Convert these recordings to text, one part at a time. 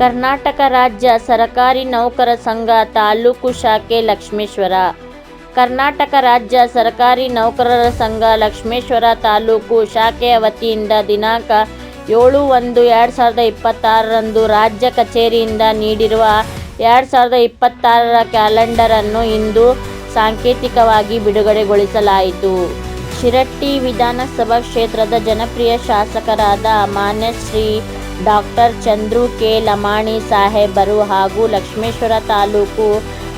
ಕರ್ನಾಟಕ ರಾಜ್ಯ ಸರಕಾರಿ ನೌಕರ ಸಂಘ ತಾಲೂಕು ಶಾಖೆ ಲಕ್ಷ್ಮೇಶ್ವರ ಕರ್ನಾಟಕ ರಾಜ್ಯ ಸರಕಾರಿ ನೌಕರರ ಸಂಘ ಲಕ್ಷ್ಮೇಶ್ವರ ತಾಲೂಕು ಶಾಖೆಯ ವತಿಯಿಂದ ದಿನಾಂಕ ಏಳು ಒಂದು ಎರಡು ಸಾವಿರದ ಇಪ್ಪತ್ತಾರರಂದು ರಾಜ್ಯ ಕಚೇರಿಯಿಂದ ನೀಡಿರುವ ಎರಡು ಸಾವಿರದ ಇಪ್ಪತ್ತಾರರ ಕ್ಯಾಲೆಂಡರನ್ನು ಇಂದು ಸಾಂಕೇತಿಕವಾಗಿ ಬಿಡುಗಡೆಗೊಳಿಸಲಾಯಿತು. ಶಿರಟ್ಟಿ ವಿಧಾನಸಭಾ ಕ್ಷೇತ್ರದ ಜನಪ್ರಿಯ ಶಾಸಕರಾದ ಮಾನ್ಯ ಶ್ರೀ ಡಾ. ಚಂದ್ರು ಕೆ. ಲಮಾಣಿ ಸಾಹೇಬರು ಹಾಗೂ ಲಕ್ಷ್ಮೇಶ್ವರ ತಾಲೂಕು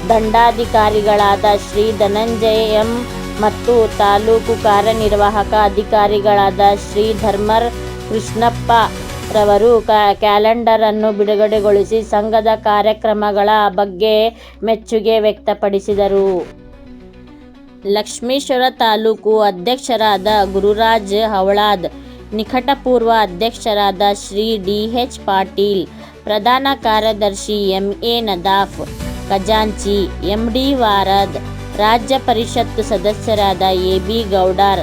ದಂಡಾಧಿಕಾರಿಗಳಾದ ಶ್ರೀ ಧನಂಜಯ ಎಂ. ಮತ್ತು ತಾಲೂಕು ಕಾರ್ಯನಿರ್ವಾಹಕ ಅಧಿಕಾರಿಗಳಾದ ಶ್ರೀ ಧರ್ಮರ್ ಕೃಷ್ಣಪ್ಪ ರವರು ಕ್ಯಾಲೆಂಡರನ್ನು ಬಿಡುಗಡೆಗೊಳಿಸಿ ಸಂಘದ ಕಾರ್ಯಕ್ರಮಗಳ ಬಗ್ಗೆ ಮೆಚ್ಚುಗೆ ವ್ಯಕ್ತಪಡಿಸಿದರು. ಲಕ್ಷ್ಮೇಶ್ವರ ತಾಲೂಕು ಅಧ್ಯಕ್ಷರಾದ ಗುರುರಾಜ್ ಹವಳದ, ನಿಕಟಪೂರ್ವ ಅಧ್ಯಕ್ಷರಾದ ಶ್ರೀ ಡಿ. ಎಚ್. ಪಾಟೀಲ್ ಪ್ರಧಾನ ಕಾರ್ಯದರ್ಶಿ ಎಂ. ಎ. ನದಾಫ್ ಖಜಾಂಚಿ ಎಂ. ಡಿ. ವಾರದ್ ರಾಜ್ಯ ಪರಿಷತ್ ಸದಸ್ಯರಾದ ಎ. ಬಿ. ಗೌಡರ್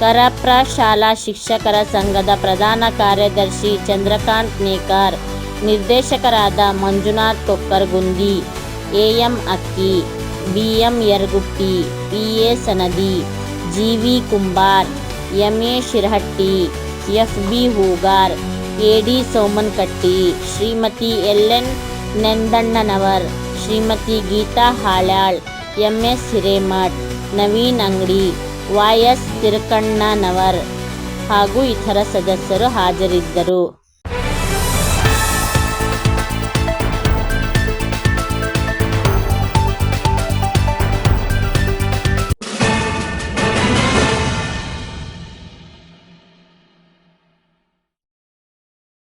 ಕರಪ್ರ ಶಾಲಾ ಶಿಕ್ಷಕರ ಸಂಘದ ಪ್ರಧಾನ ಕಾರ್ಯದರ್ಶಿ ಚಂದ್ರಕಾಂತ್ ನೇಕಾರ್ ನಿರ್ದೇಶಕರಾದ Manjunath Kokkargundi. M. Akki, B. M. Yarguppi P. A. Sanadi, G. V. Kumbara, M. A. Shirahatti, F. B. Hugar A. D. Somankatti Shrimati L. N. Nendannavar Shrimati Geeta Halyal M. S. Hiremath Naveen Angadi, Y. S. ತಿರುಕಣ್ಣನವರ್ ಹಾಗೂ ಇತರ ಸದಸ್ಯರು ಹಾಜರಿದ್ದರು.